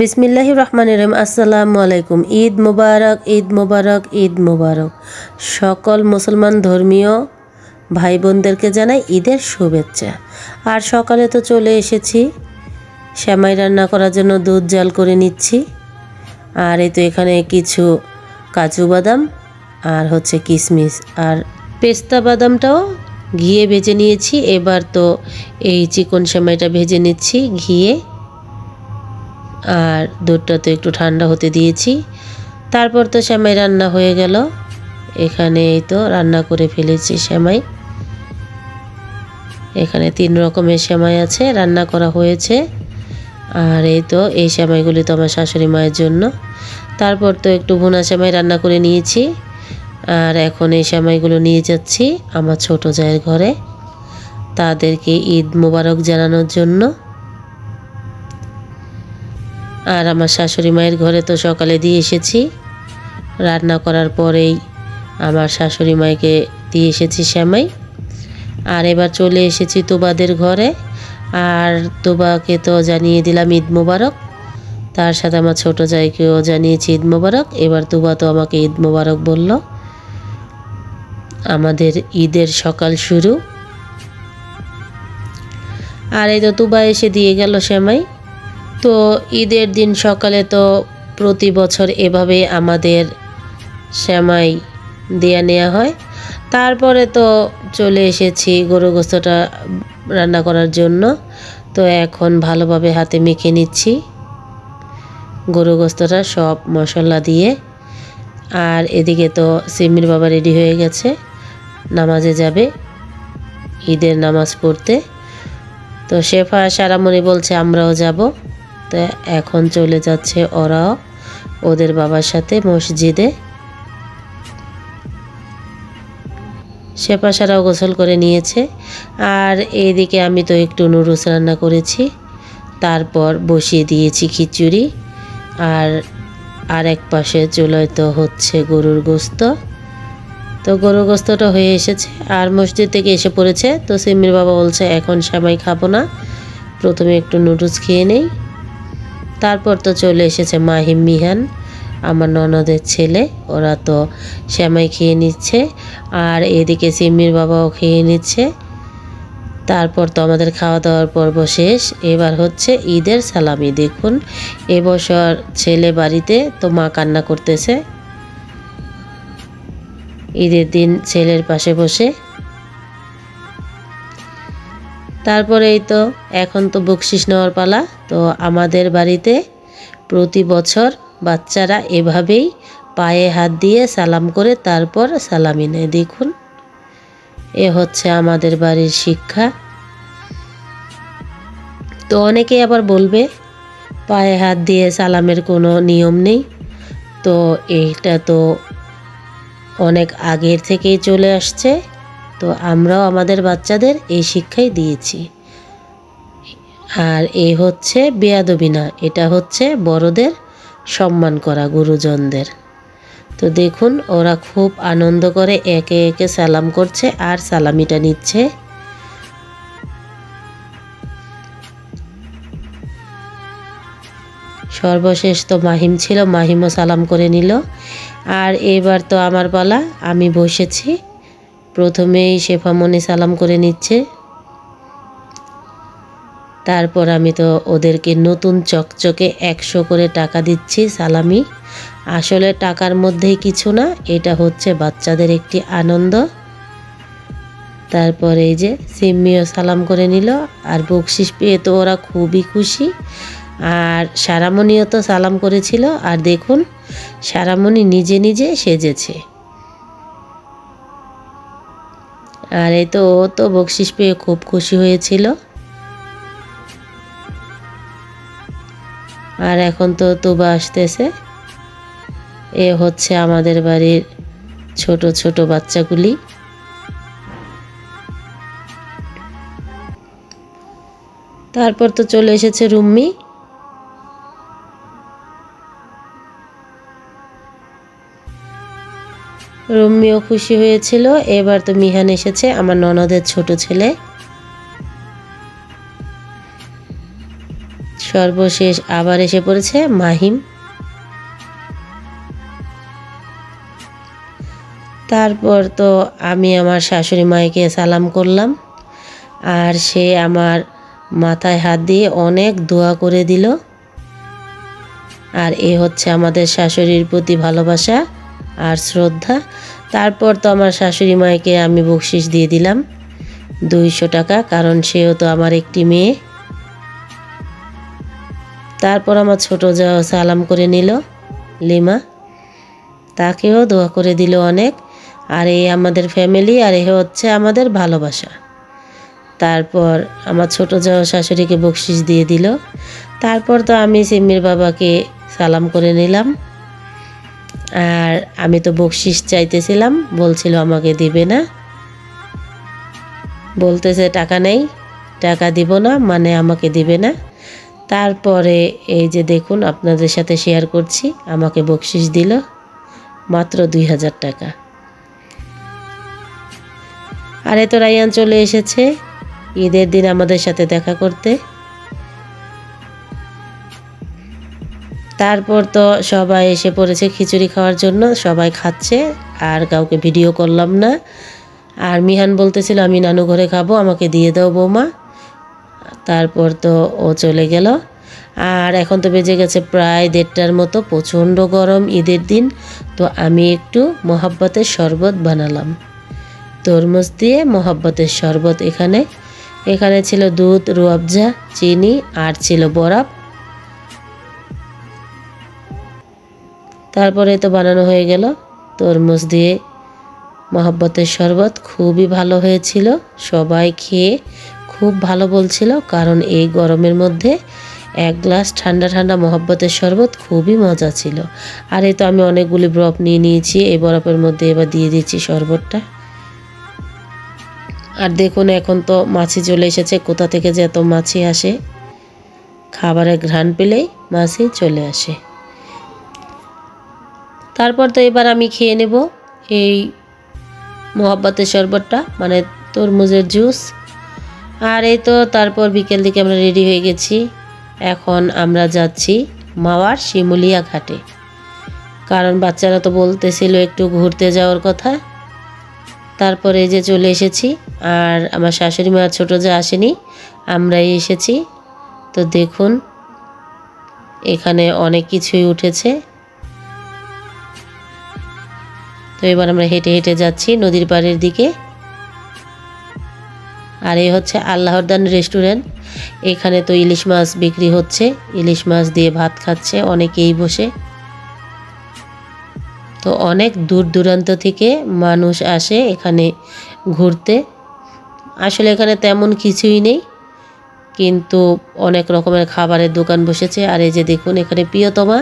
বিসমিল্লাহ রহমান রহিম। আসসালামু আলাইকুম। ঈদ মুবারক ঈদ মুবারক ঈদ মুবারক। সকল মুসলমান ধর্মীয় ভাই বোনদেরকে জানাই ঈদের শুভেচ্ছা। আর সকালে তো চলে এসেছি শ্যামাই রান্না করার জন্য দুধ জাল করে নিচ্ছি। আর এই তো এখানে কিছু কাজু বাদাম আর হচ্ছে কিশমিশ আর পেস্তা বাদামটাও ঘিয়ে ভেজে নিয়েছি। এবার তো এই চিকন সেমাইটা ভেজে নিচ্ছি, ঘিয়ে আর দুধটা তো একটু ঠান্ডা হতে দিয়েছি। তারপর তো শ্যামাই রান্না হয়ে গেল। এখানে এই তো রান্না করে ফেলেছি শ্যামাই। এখানে তিন রকমের শ্যামাই আছে, রান্না করা হয়েছে। আর এই তো, এই শ্যামাইগুলি তো আমার শাশুড়ি মায়ের জন্য। তারপর তো একটু ভুনা শ্যামাই রান্না করে নিয়েছি। আর এখন এই শ্যামাইগুলো নিয়ে যাচ্ছি আমার ছোট জায়ের ঘরে। তাদেরকে ঈদ মোবারক জানানোর জন্য। আর আমার শাশুড়ি মায়ের ঘরে তো সকালে দিয়ে এসেছি। রান্না করার পরেই আমার শাশুড়ি মাকে দিয়ে এসেছি শ্যামাই। আর এবার চলে এসেছি তোবাদের ঘরে। আর তোবাকে তো জানিয়ে দিলাম ঈদ মোবারক। তার সাথে আমার ছোটো জায়কেও জানিয়েছি ঈদ মোবারক। এবার তুবা তো আমাকে ঈদ মোবারক বলল। আমাদের ঈদের সকাল শুরু। আর এই তো তুবা এসে দিয়ে গেল শ্যামাই। তো ঈদের দিন সকালে তো প্রতি বছর এভাবে আমাদের শ্যামাই দেয়া নেওয়া হয়। তারপরে তো চলে এসেছি গরু গোস্তটা রান্না করার জন্য। তো এখন ভালোভাবে হাতে মেখে নিচ্ছি গরু গোস্তটা সব মশলা দিয়ে। আর এদিকে তো সিমির বাবা রেডি হয়ে গেছে, নামাজে যাবে ঈদের নামাজ পড়তে। তো শেফা সারামণি বলছে, আমরাও যাব। তো এখন চলে যাচ্ছে ওরাও ওদের বাবার সাথে মসজিদে। শেফাসারাও গোসল করে নিয়েছে। আর এইদিকে আমি তো একটু নুডলস রান্না করেছি। তারপর বসিয়ে দিয়েছি খিচুড়ি। আর আর এক পাশে চুলোয় তো হচ্ছে গরুর গোস্ত। তো গরুর গোস্তটা হয়ে এসেছে। আর মসজিদ থেকে এসে পড়েছে। তো সিমির বাবা বলছে, এখন সামাই খাব না। প্রথমে একটু নুডলস খেয়ে নেই। তারপর তো চলে এসেছে মাহিম মিহান, আমার ননদের ছেলে। ওরা তো শ্যামাই খেয়ে নিচ্ছে, আর এদিকে সিম্মির বাবাও খেয়ে নিচ্ছে। তারপর তো আমাদের খাওয়া দাওয়ার পর্ব শেষ। এবার হচ্ছে ঈদের সালামি। দেখুন, এবছর ছেলে বাড়িতে তো মা কান্না করতেছে। ঈদের দিন ছেলের পাশে বসে তারপরে এই তো এখন তো বকশিস নেওয়ার পালা। তো আমাদের বাড়িতে প্রতি বছর বাচ্চারা এভাবেই পায়ে হাত দিয়ে সালাম করে, তারপর সালামি নেয়। দেখুন, এ হচ্ছে আমাদের বাড়ির শিক্ষা। তো অনেকে আবার বলবে, পায়ে হাত দিয়ে সালামের কোনো নিয়ম নেই। তো এইটা তো অনেক আগের থেকেই চলে আসছে। তো আমরাও আমাদের বাচ্চাদের এই শিক্ষাই দিয়েছি। আর এই হচ্ছে বেয়াদবিনা এটা হচ্ছে বড়দের সম্মান করা গুরুজনদের। তো দেখুন, ওরা খুব আনন্দ করে একে একে সালাম করছে আর সালামিটা নিচ্ছে। সর্বশেষ তো মাহিম ছিল, মাহিমও সালাম করে নিল। আর এবার তো আমার পালা, আমি বসেছি। প্রথমেই শেফামণি সালাম করে নিচ্ছে। তারপর আমি তো ওদেরকে নতুন চকচকে একশো করে টাকা দিচ্ছি সালামি। আসলে টাকার মধ্যেই কিছু না, এটা হচ্ছে বাচ্চাদের একটি আনন্দ। তারপর এই যে সিম্মিও সালাম করে নিল, আর বকশিস পেয়ে তো ওরা খুবই খুশি। আর সারামণিও তো সালাম করেছিল, আর দেখুন, সারামণি নিজে নিজে সেজেছে। আর এই তো, ও তো বকশিস পেয়ে খুব খুশি হয়েছিল। আর এখন তো তুবা আসতেছে। এ হচ্ছে আমাদের বাড়ির ছোট ছোট বাচ্চাগুলি। তারপর তো চলে এসেছে রুম্মি। রুম্মিও খুশি হয়েছিল। এবার তো মিহান এসেছে, আমার ননদের ছোট ছেলে। সর্বশেষ আবার এসে পড়েছে মাহিম। তারপর তো আমি আমার শাশুড়ি মাকে সালাম করলাম। আর সে আমার মাথায় হাত দিয়ে অনেক দোয়া করে দিল। আর এ হচ্ছে আমাদের শাশুড়ির প্রতি ভালোবাসা। আর শ্রদ্ধা। তারপর তো আমার শাশুড়ি মাকে আমি বকশিস দিয়ে দিলাম দুইশো টাকা, কারণ সেও তো আমার একটি মেয়ে। তারপর আমার ছোট যাও সালাম করে নিল লিমা। তাকেও দোয়া করে দিল অনেক, আর এই আমাদের ফ্যামিলি আর এ হচ্ছে আমাদের ভালোবাসা। তারপর আমার ছোট যাও শাশুড়িকে বকশিস দিয়ে দিল। তারপর তো আমি সিমির বাবাকে সালাম করে নিলাম। আর আমি তো বকশিস চাইতেছিলাম, বলছিল আমাকে দিবে না। বলতেছে, টাকা নেই, টাকা দিব না মানে আমাকে দিবে না। তারপরে এই যে দেখুন, আপনাদের সাথে শেয়ার করছি, আমাকে বকশিস দিল, মাত্র দুই হাজার টাকা। আর এত রায়ান চলে এসেছে, ঈদের দিন আমাদের সাথে দেখা করতে। তারপর তো সবাই এসে পড়েছে খিচুড়ি খাওয়ার জন্য, সবাই খাচ্ছে, আর কাউকে ভিডিও করলাম না। আর মিহান বলতেছিল, আমি নানু ঘরে খাব, আমাকে দিয়ে দাও বৌমা। তারপর তো ও চলে গেল। আর এখন তো বেজে গেছে প্রায় দেড়টার মতো, প্রচণ্ড গরম ঈদের দিন। তো আমি একটু মহাব্বতের শরবত বানালাম। তরমুজ দিয়ে মহাব্বতের শরবত এখানে। এখানে ছিল দুধ, রুয়াবজা, চিনি, আর ছিল বরফ। তারপরে তো বানানো হয়ে গেল। তরমুজ দিয়ে মহাব্বতের শরবত খুবই ভালো হয়েছিল। সবাই খেয়ে খুব ভালো বলছিল, কারণ এই গরমের মধ্যে এক গ্লাস ঠান্ডা ঠান্ডা মহব্বতের শরবত খুবই মজা ছিল। আর এই তো আমি অনেকগুলি বরফ নিয়ে নিয়েছি, এই বরফের মধ্যে এবার দিয়ে দিচ্ছি শরবতটা। আর দেখুন, এখন তো মাছি চলে এসেছে, কোথা থেকে যে এত মাছি আসে? খাবারের ঘ্রাণ পেলেই মাছি চলে আসে। তারপর তো এবার আমি খেয়ে নেব এই মোহাব্বতের শরবতটা মানে তরমুজের জুস। আর এই তো তারপর বিকেল দিকে আমরা রেডি হয়ে গেছি। এখন আমরা যাচ্ছি মাওয়ার শিমুলিয়া ঘাটে। কারণ বাচ্চারা তো বলতেছিল একটু ঘুরতে যাওয়ার কথা। তারপরে এই যে চলে এসেছি, আর আমার শাশুড়ি মা ছোটো যা আসেনি, আমরাই এসেছি। তো দেখুন, এখানে অনেক কিছুই উঠেছে। তো এবার আমরা হেঁটে হেঁটে যাচ্ছি নদীর পাড়ের দিকে। আর এই হচ্ছে আল্লাহরদান রেস্টুরেন্ট। এখানে তো ইলিশ মাছ বিক্রি হচ্ছে। ইলিশ মাছ দিয়ে ভাত খাচ্ছে, অনেকেই বসে। তো অনেক দূর দূরান্ত থেকে মানুষ আসে এখানে ঘুরতে। আসলে এখানে তেমন কিছুই নেই, কিন্তু অনেক রকমের খাবারের দোকান বসেছে। আর এই যে দেখুন, এখানে প্রিয়তমা।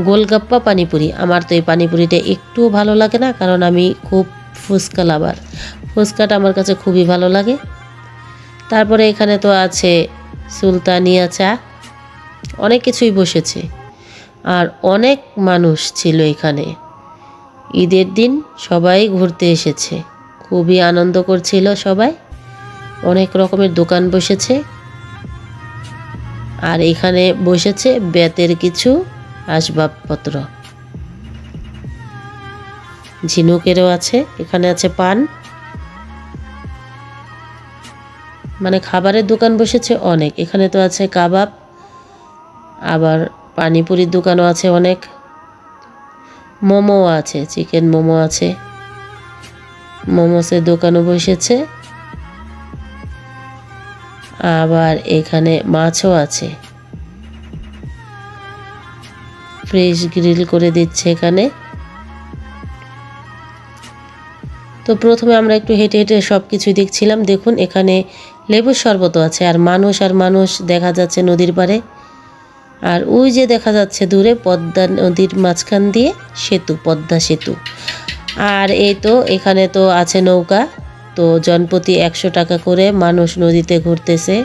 গোলগাপ্পা পানিপুরি। আমার তো এই পানিপুরিটা একটুও ভালো লাগে না, কারণ আমি খুব ফুচকা লাভার। ফুচকাটা আমার কাছে খুবই ভালো লাগে। তারপরে এখানে তো আছে সুলতানিয়া চা অনেক কিছুই বসেছে। আর অনেক মানুষ ছিল এখানে। ঈদের দিন সবাই ঘুরতে এসেছে। খুবই আনন্দ করছিল সবাই। অনেক রকমের দোকান বসেছে। আর এখানে বসেছে বেতের কিছু। আসবাবপত্র। ঝিনুকেরও আছে, এখানে আছে পান। মানে খাবারের দোকান বসেছে অনেক, এখানে তো আছে কাবাব, আবার পানিপুরির দোকানও আছে অনেক। মোমো আছে, চিকেন মোমো আছে। মোমোসের দোকানও বসেছে। আবার এখানে মাছও আছে। ফ্রেশ গ্রিল করে দিচ্ছে এখানে। তো প্রথমে আমরা একটু হেঁটে হেঁটে সব কিছুই দেখছিলাম। দেখুন, এখানে লেবুর শরবতও আছে, আর মানুষ আর মানুষ দেখা যাচ্ছে নদীর পাড়ে। আর ওই যে দেখা যাচ্ছে দূরে পদ্মা নদীর মাঝখান দিয়ে সেতু, পদ্মা সেতু। আর এই তো, এখানে তো আছে নৌকা। তো জনপ্রতি একশো টাকা করে মানুষ নদীতে ঘুরতেছে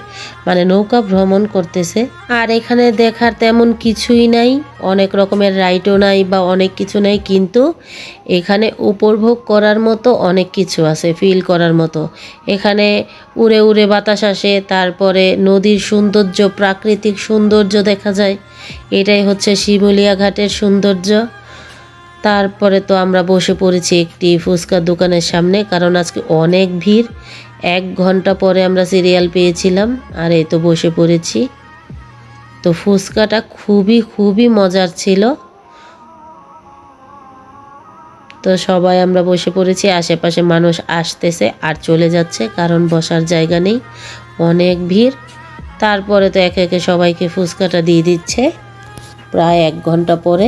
মানে নৌকা ভ্রমণ করতেছে। আর এখানে দেখার তেমন কিছুই নাই, অনেক রকমের রাইডও নাই বা অনেক কিছু নাই, কিন্তু এখানে উপভোগ করার মতো অনেক কিছু আছে ফিল করার মতো। এখানে উড়ে উড়ে বাতাস আসে, তারপরে নদীর সৌন্দর্য, প্রাকৃতিক সৌন্দর্য দেখা যায়। এটাই হচ্ছে শিমুলিয়া ঘাটের সৌন্দর্য। তারপরে তো আমরা বসে পড়েছি একটি ফুচকার দোকানের সামনে, কারণ আজকে অনেক ভিড়। এক ঘণ্টা পরে আমরা সিরিয়াল পেয়েছিলাম, আর এই তো বসে পড়েছি। তো ফুচকাটা খুবই খুবই মজার ছিল। তো সবাই আমরা বসে পড়েছি, আশেপাশে মানুষ আসতেছে আর চলে যাচ্ছে, কারণ বসার জায়গা নেই, অনেক ভিড়। তারপরে তো একে একে সবাইকে ফুচকাটা দিয়ে দিচ্ছে। প্রায় এক ঘণ্টা পরে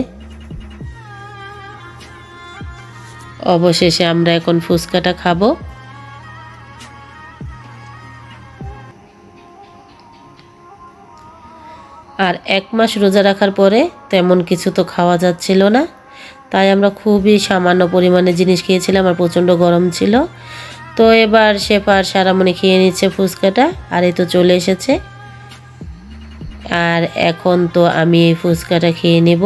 অবশেষে আমরা এখন ফুচকাটা খাব। আর এক মাস রোজা রাখার পরে তেমন কিছু তো খাওয়া যাচ্ছিল না। তাই আমরা খুবই সামান্য পরিমাণে জিনিস খেয়েছিলাম আর প্রচণ্ড গরম ছিল। তো এবার শেফার সারামণি খেয়ে নিচ্ছে ফুচকাটা, আর এই তো চলে এসেছে। আর এখন তো আমি এই ফুচকাটা খেয়ে নেব।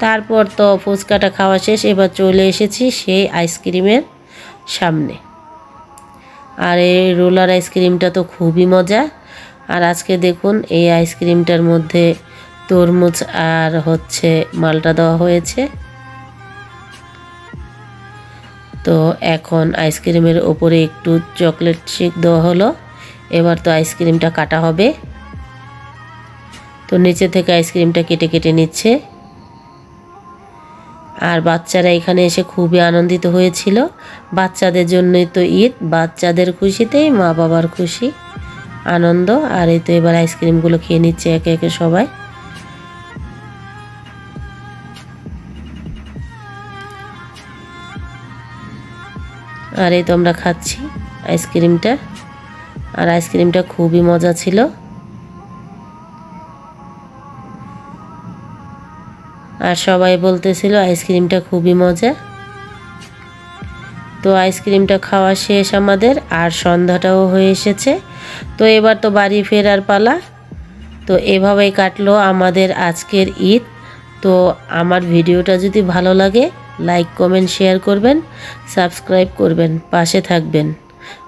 তারপর তো ফুচকাটা খাওয়া শেষ, এবার চলে এসেছি সেই আইসক্রিমের সামনে। আর এই রোলার আইসক্রিমটা তো খুবই মজা। আর আজকে দেখুন, এই আইসক্রিমটার মধ্যে তরমুজ আর হচ্ছে মালটা দেওয়া হয়েছে। তো এখন আইসক্রিমের ওপরে একটু চকলেট শেক দেওয়া হলো। এবার তো আইসক্রিমটা কাটা হবে। তো নিচে থেকে আইসক্রিমটা কেটে কেটে নিচ্ছে। আর বাচ্চারা এখানে এসে খুবই আনন্দিত হয়েছিল। বাচ্চাদের জন্যই তো ঈদ, বাচ্চাদের খুশিতেই মা বাবার খুশি, আনন্দ। আর এই তো এবার আইসক্রিমগুলো খেয়ে নিচ্ছে একে একে সবাই। আর এই তো আমরা খাচ্ছি আইসক্রিমটা। আর আইসক্রিমটা খুবই মজা ছিল। আর সবাই বলতেছিল আইসক্রিমটা খুবই মজা। তো আইসক্রিমটা খাওয়া শেষ আমাদের, আর সন্ধ্যাটাও হয়ে এসেছে। তো এবার তো বাড়ি ফেরার পালা। তো এভাবেই কাটলো আমাদের আজকের ঈদ। তো আমার ভিডিওটা যদি ভালো লাগে, লাইক, কমেন্ট, শেয়ার করবেন, সাবস্ক্রাইব করবেন, পাশে থাকবেন।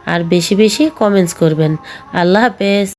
আর বেশি বেশি কমেন্টস করবেন। আল্লাহ হাফেজ।